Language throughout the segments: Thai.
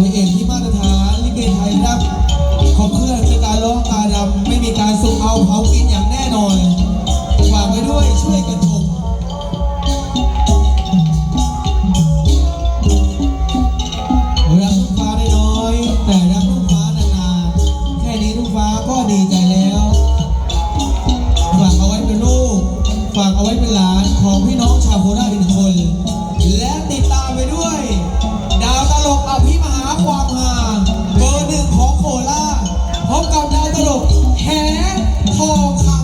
เพลงเอกที่มาตรฐานลิเกไทยครับขอบเพื่อน Paul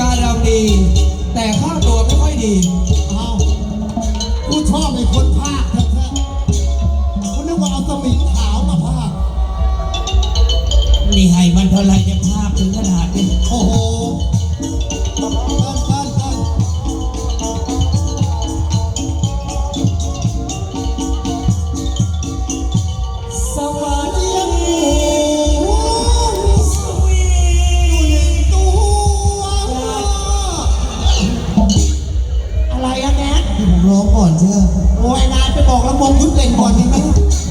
การเราดี แต่ข้าตัวไม่ค่อยดี อ้าว ร้องก่อนเชื่อโอ้ยนายไปบอกลำวงยุดเล่นก่อนดีไหม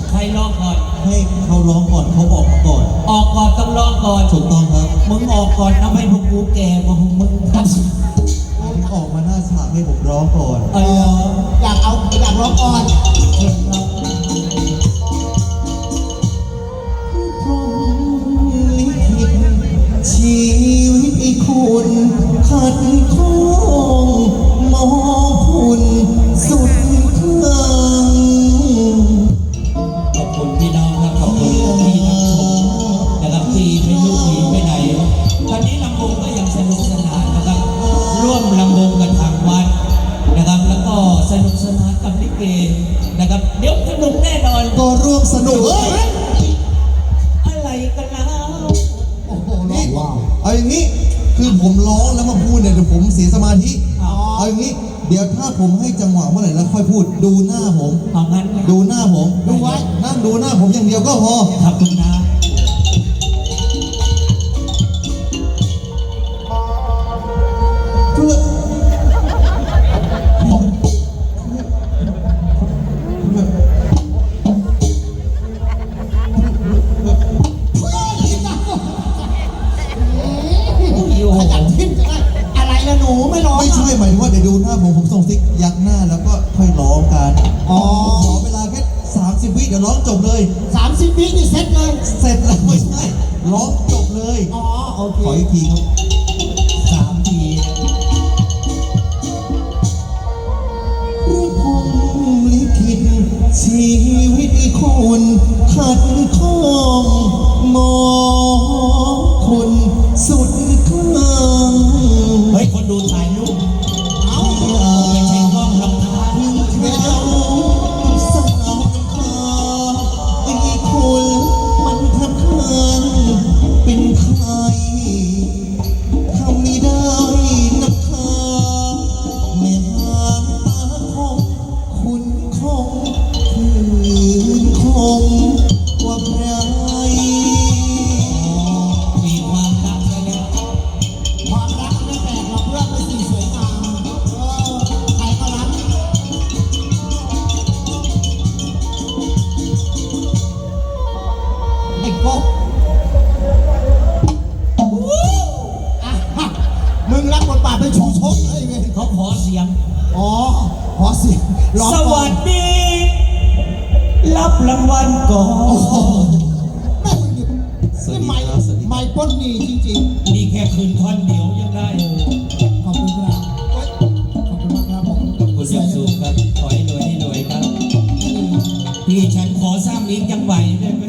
ใครร้องก่อน ให้เขาร้องก่อนเขาบอกก่อน ออกก่อนต้องร้องก่อนถูกต้องครับ มึงออกก่อนทำให้พวกกูแก่กว่าพวกมึงผมออกมาหน้าฉากให้ผมร้องก่อนเอออยากเอาอยากร้องก่อนชีวิตคุณขัดข้องมอง สุดเธอ 老婆 รับรางวัลก่อนสวัสดีครับสวัสดีไม่ป้นนี่จริงๆมีแค่คืนท่อนเดียวยังได้ขอบคุณครับ ขอบคุณมากครับผมคุณสียงสูงครับ ขอให้รวยให้รวยครับ พี่ฉันขอสร้างนี้ยังไหวได้ไหม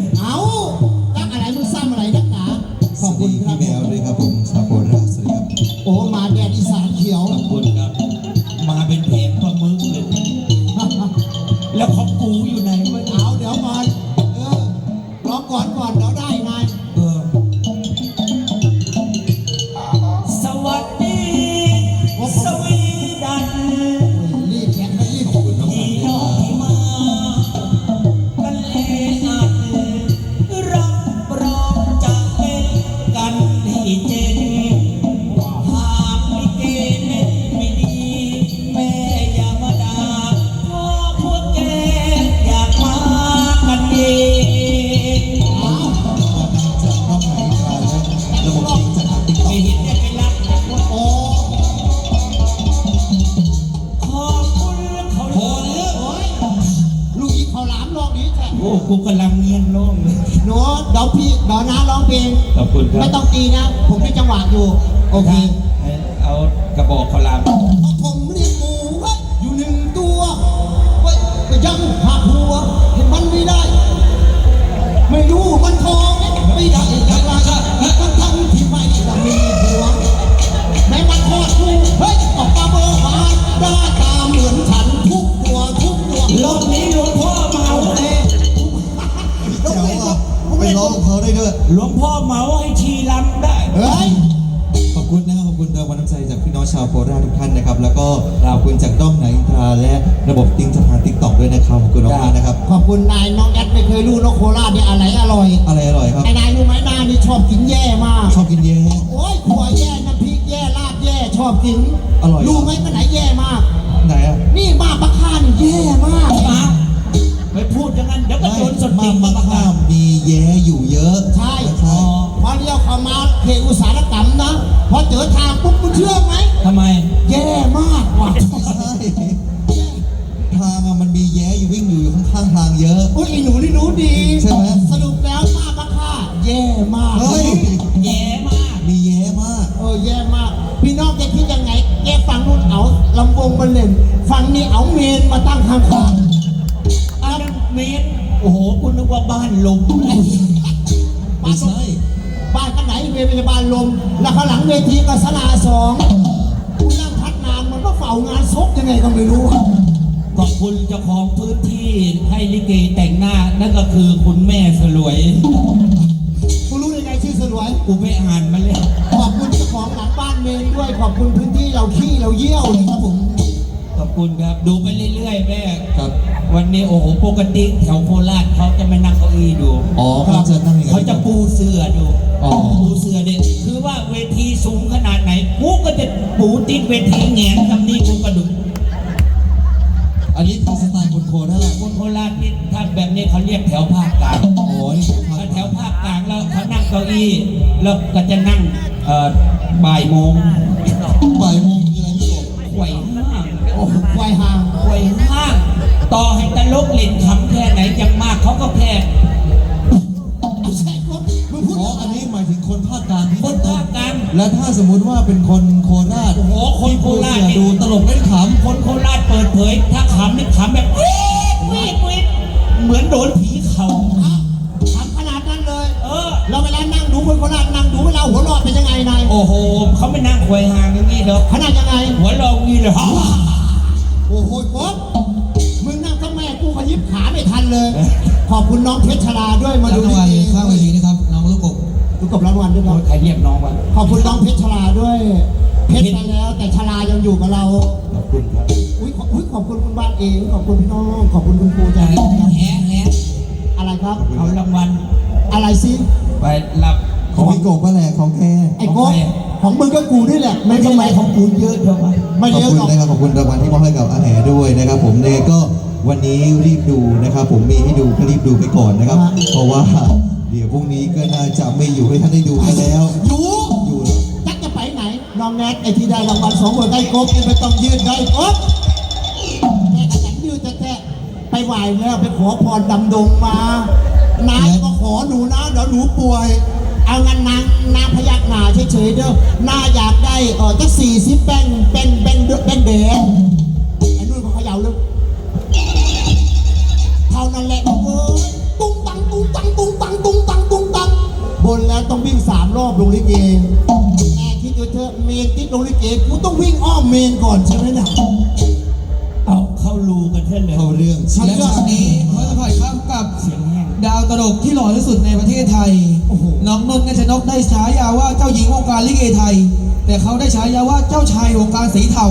กำลังเงียนโล่งเลยหนูเดี๋ยวพี่เดี๋ยวน้าร้องเพลงขอบคุณครัไม่บต้องตีนะ ผมมีจังหวะอยู่ โอเค เอากระบอกขาวหลามเอาผมเลี้ยงหมูไว้อยู่หนึ่งตัวไว้ก็ยังหาผัวให้มันไม่ได้ ไม่รู้มันท้องไม่ได้อย่างไรทั้งทั้งๆที่ไม่ได้มีผัวแม้มันทอดกูเฮ้ยออกมาเบอร์มาหน้ หลวงพ่อเมาให้ชีลำได้ เฮ้ย ขอบคุณนะครับขอบคุณรางวัลน้ำใจจากพี่น้องชาวโคราชทุกท่านนะครับ แล้วก็ครับขอบคุณจากด้อมไหนอินทราและระบบติ้งสะพานติ๊กต็อกด้วยนะครับขอบคุณมากๆนะครับ ขอบคุณนายน้องแอดไม่เคยรู้นกโคราชเนี่ยอะไรอร่อยอะไรอร่อยครับ ไอ้นายรู้ไหมนายนี่ชอบกินแย่มาก ชอบกินแย่โอ้ยขัวแย่น้ำพริกแย่ลาบแย่ชอบกินอร่อย รู้ไหมก็ไหนแย่มาก ไหนอะนี่มาปะข้านี่แย่มาก มาไปพูดอย่างนั้นเดี๋ยวก็โดนสมาติมามาประข้ากามศมีแย้อยู่เย หลังเวทีก็สลาสองคุณนั่งพัดนานมันก็เฝ้างานซกยังไงก็ไม่รู้อะขอบคุณเจ้าของพื้นที่ให้ลิเกแต่งหน้า นั่นก็คือคุณแม่สลวยคุณรู้ยังไงชื่อสลวย กูไปอ่านมาเลยขอบคุณเจ้าของหลังบ้านเมนด้วย ขอบคุณพื้นที่เราขี้เราเยี่ยวนะครับผม ขอบคุณครับ ดูไปเรื่อยๆแม่ครับ วันนี้โอ้โหปกติแถวโคราชเขาจะไม่นั่งเก้าอี้ดู อ๋อเขาจะนั่งอย่างนั้นเขาจะปูเสื่อดู อ๋อ ปูเสื่อเนี่ยคือ ว่าเวทีสูงขนาดไหน กูก็จะปูติดเวทีแหงนคำนี้กูก็ดูอันนี้คือสไตล์คนโคราชคนโคราชนี่ถ้าแบบนี้เขาเรียกแถวภาคกลางโอ้ยถ้าแถวภาคกลางแล้วเขานั่งเก้าอี้แล้วก็จะนั่งเอ่อบ่ายโมงบ่ายโมงคืออะไรพี่กบไขว่ห้างโอ้โหควายห่างไขว่ห้างต่อให้ตลกเล่นขำแค่ไหนจังมากเขาก็แพ้ไม่ใช่ ครับมึงพูดอ๋ออะไรอันนี้หมายถึงคนภาคกลางที่คนภาคกลางและถ้าสมมุติว่าเป็นคนโคราชโอ้โหคนโคราชที่นี่ดูตลกเล่นขคนโคราชเปิดเผย ถ้าขำนี่ขำแบบวีดวีดวีดเหมือนโดนผีเขาอ้าวทำขนาดนั้นเลย เออ เราเวลานั่งดูคนคนนั้นนั่งดูเวลาหัวเรอดเป็นยังไงนายโอ้โหเขาไม่นั่งควยห่างอย่างนี้เด้อขนาดยังไง หัวเรองนี้เลยโอ้โหป๊อบมึงนั่งทั้งแม่กูขยิบขาไม่ทันเลย ขอบคุณน้องเพชรชลาด้วยำมาดูรางวัลข้างเวทีนะครับน้องลู กกบดูกับรางวัลด้วยคโอ้รับยใครเรียกน้องวะขอบคุณน้องเพชรชลาด้วย เพชรไปแล้ว แต่ชลายังอยู่กับเรา ขอบคุณครับอุ้ยขอบอุ๊ยขอบคุณคุณบ้านเอง ขอบคุณพี่น้อง ขอบคุณคุณครูใจแหดีครับแหแหอะไรครับ เอารางวัลอะไรซิไปรับของพี่กบก็แหละของแกไอ้โก้ของมึงก็กูนี่แหละไม่ไม่ทำทำไมไมของกูเยอะจังวะไม่ขอบเยอะคุณหรอก นะครับขอบคุณรางวัลที่มอบให้กับอาแหด้วยนะครับ ผมเนี่ยก็วันนี้รีบดูนะครับ ผมมีให้ดูก็รีบดูไปก่อนนะครับเพราะว่าเดี๋ยว พรุ่งนี้ก็น่าจะไม่อยู่ให้ท่านได้ดูกันแล้ว อยู่อยู่เหรอจักจะไปไหน น้องแนทไอ้ที่ได้รางวัลสองคนได้ครบนี่ไม่ต้องยืนได้ครบแม่ขยันยืนแท้ๆไปไหวแล้วไปขอพรดำดงมาน้าก็ขอหนูนะเดี๋ยวหนูป่วย เอางั้นนางนางพยักหน้าเฉยๆเด้อน้าอยากได้เออจักสี่สิบแป้งแป้งแป้งแป้งแดงไอ้นู่นเขาเขย่าเลยเท่านั้นแหละ แล้วต้องวิ่งสามรอบลงลิเกแม่คิดดูเถอะเมนติดลงลิเกกูต้องวิ่งอ้อมเมนก่อนใช่ไหมน่ะเอาเข้ารูกันเท่าเลยเข้าเรื่องและฉากนี้เขาจะผ่านข้ามกับเสียงแห้ง ดาวตลกที่หล่อที่สุดในประเทศไทย โอ้โห น้องนนท์กัญชนกได้ฉายาว่าเจ้าหญิงวงการลิเกไทย แต่เขาได้ฉายาว่าเจ้าชายวงการสีเทา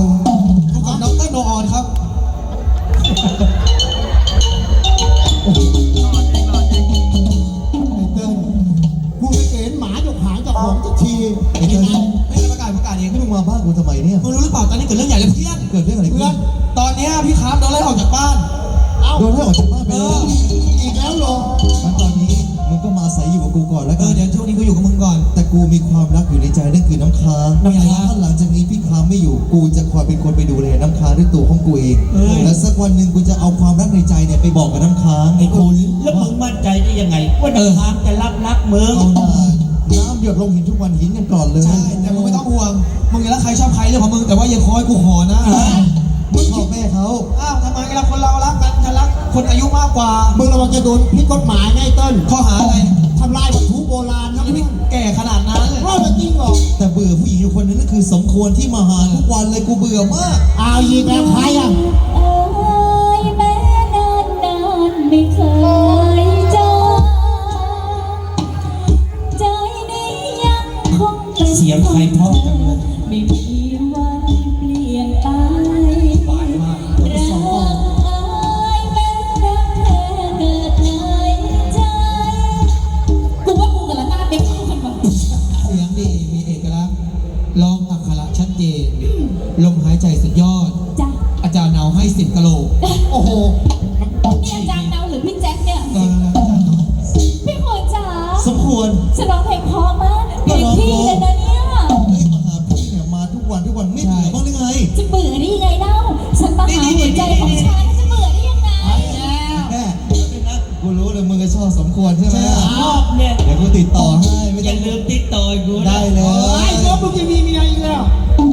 พบกับน้องเต้นโนออนครับ เปล่าตอนนี้เกิดเรื่องใหญ่เลยเพื่อนเกิดเรื่องอะไรขึ้นตอนเนี้ยพี่ค้ามโดนไล่ออกจากบ้าน เอ้าโดนไล่ออกจากบ้านไปเอเลอยอีกแล้วเหรองั้นตอนนี้มึงก็มาอาศัยอยู่กับกูก่อนแล้วเอกัอนเดี๋ยวช่วงนี้กูอยู่กับมึงก่อน แต่กูมีความรักอยู่ในใจนั่นคือน้ำค้างน้ำค้างถ้าหลังจากนี้พี่ค้างไม่อยู่กูจะคอยเป็นคนไปดูแลน้ำค้างด้วยตัวของกูเองเอ้ย และสักวันหนึ่งกูจะเอาความรักในใจเนี่ยไปบอกกับน้ำค้างไอ้คุณแล้วมึงมั่นใจได้ยังไง ว่าน้ำค้างจะรับรักมึงเอาหน่าน้ำ หยดลงหินทุกวันหินกันก่อนเลยใช่แต่มึงไม่ต้องห่วงมึงอย่ารักใครชอบใครเรื่องของมึงแต่ว่าอย่าคอยกูขอนะมึงชอบแม่เขาอ้าวทำไมเราคนเรารักกันจะรักคนอายุมากกว่ามึงระวังจะโดนพิษกฎหมายไงเติ้ลข้อหาอะไรทำลายวัตถุโบราณนะยังเพื่ไม่อนแก่ขนาดนั้นเลยว่ามันจริงเหรอแต่เบื่อผู้หญิงอยู่คนนึงนั่นคือสมควรที่มาหาทุกวันเลยกูเบื่อมากเอายีกแล้วใครอะ รเพราะจังเลยไม่มีวันเปลี่ยนไปหวานมากรักเอ้ยแม้รักแท้เกิดในใจกูว่ากูกับละนาดไม่เข้ากันว่ะเสียงดีมีเอกลักษณ์ร้องอักขระชัดเจน ลมหายใจสุดยอด จ้ะอาจารย์เนาให้สิบกะโหลกโอ้โหนี่อาจารย์เดาหรือพี่แจ็คเนี่ยก็อาจารย์เนาพี่ขวดจ๋าสมควร ฉันร้องเพลงเพราะมากเพลงพี่เลยนะ ทุกวันทุกวันไม่เบื่อบ้างหรือไงจะเบื่อได้ยังไงเล่าฉันมาหาหัวใจของฉันจะเบื่อได้ยังไงแม่กูรู้เลยมึงก็ชอบสมควรใช่ไหมชอบเนี่ยเดี๋ยวกูติดต่อให้ไม่อต้ย่าองลืมติดต่อกูนะได้เลไอ้ยโยมมึงจะมีเมียอีกแล้ว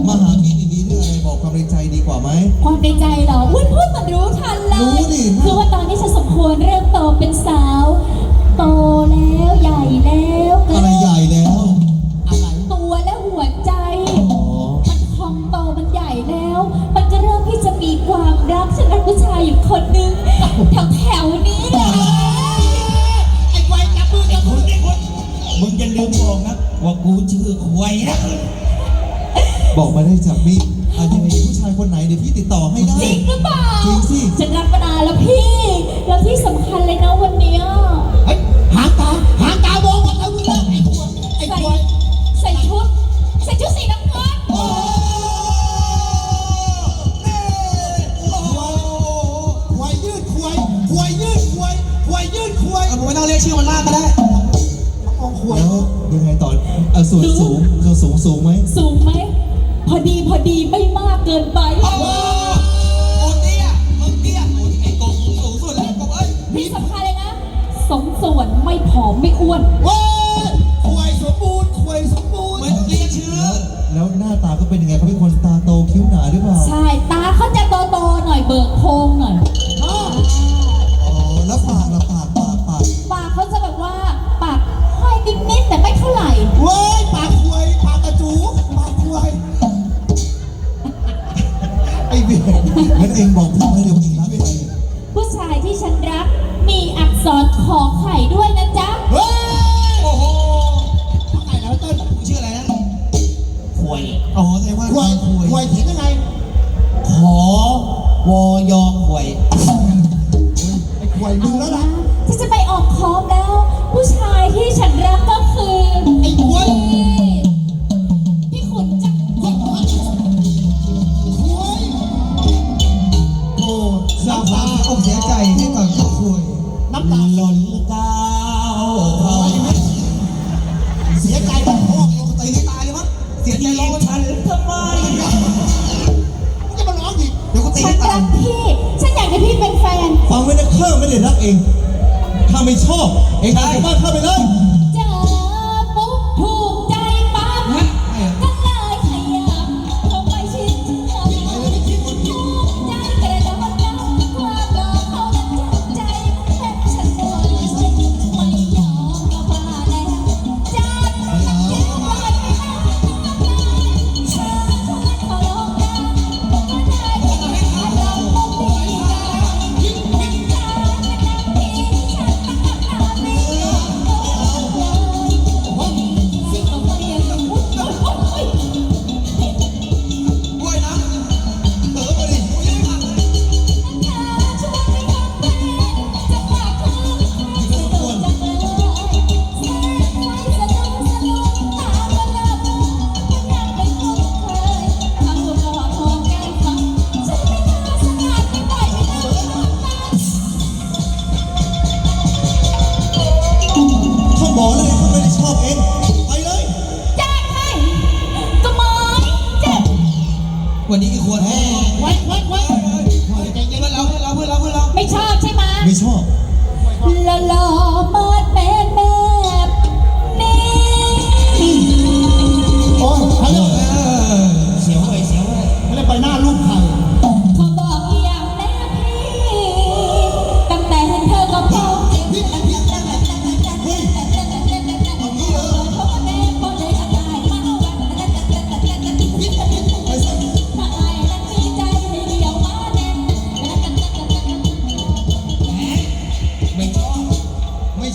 มาหาพี่ดีๆเรื่องอะไรบอกความในใจดีกว่าไหมความในใจเหรอวุ้นพูดเหมือนรู้ทันเลรู้ยดิคือว่าตอนนี้ฉัน บอกมาได้จากพี่อะยังไงผู้ชายคนไหนเดี๋ยวพี่ติดต่อให้ได้ จริงหรือเปล่าจริงสิ ฉันรักมานานแล้วพี่ แล้วที่สำคัญเลยนะวันเนี้ยเฮ้ยหางตาหางตามองมาแล้วมึงเลิกไอ้ควายไอ้ใส่ควายใส่ชุด ใส่ชุดสีน้ำเงินควายยืดควายควายยืดควายควายยืดควายเออผมไม่ต้องเรียกชื่อมันมากก็ได้มองควายแล้วยังไงต่อเออส่วนสูงส่วนสูงสูงไหมสูงไหม พอดีพอดีไม่มากเกินไป โอ้โหกูเตี้ยมึงเตี้ยโอ้ยไอ้กงสูงสุดแล้วกงเอ้ยที่สำคัญเลยนะ สมส่วนไม่ผอมไม่อ้วนว้ายควายสมบูรณ์ควายสมบูรณ์ไม่ต้องเรียกชื่อ แล้วหน้าตาก็เป็นยังไงเขาเป็นคนตาโตคิ้วหนาหรือเปล่า ใช่ ตาเขาจะโตๆหน่อยเบิกโพรงหน่อย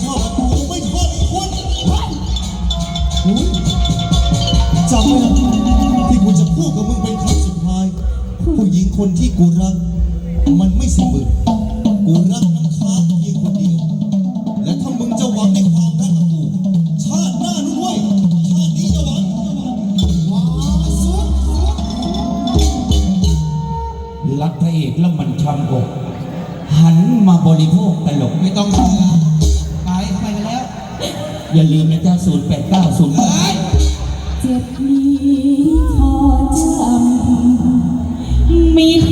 ชอบกูไม่ชอบไอ้คนจำไว้นะที่กูจะพูดกับมึงเป็นครั้งสุดท้าย ผู้หญิงคนที่กูรัก อย่าลืมนะเก้าศูนย์เจ็บนี้พอจำมีใค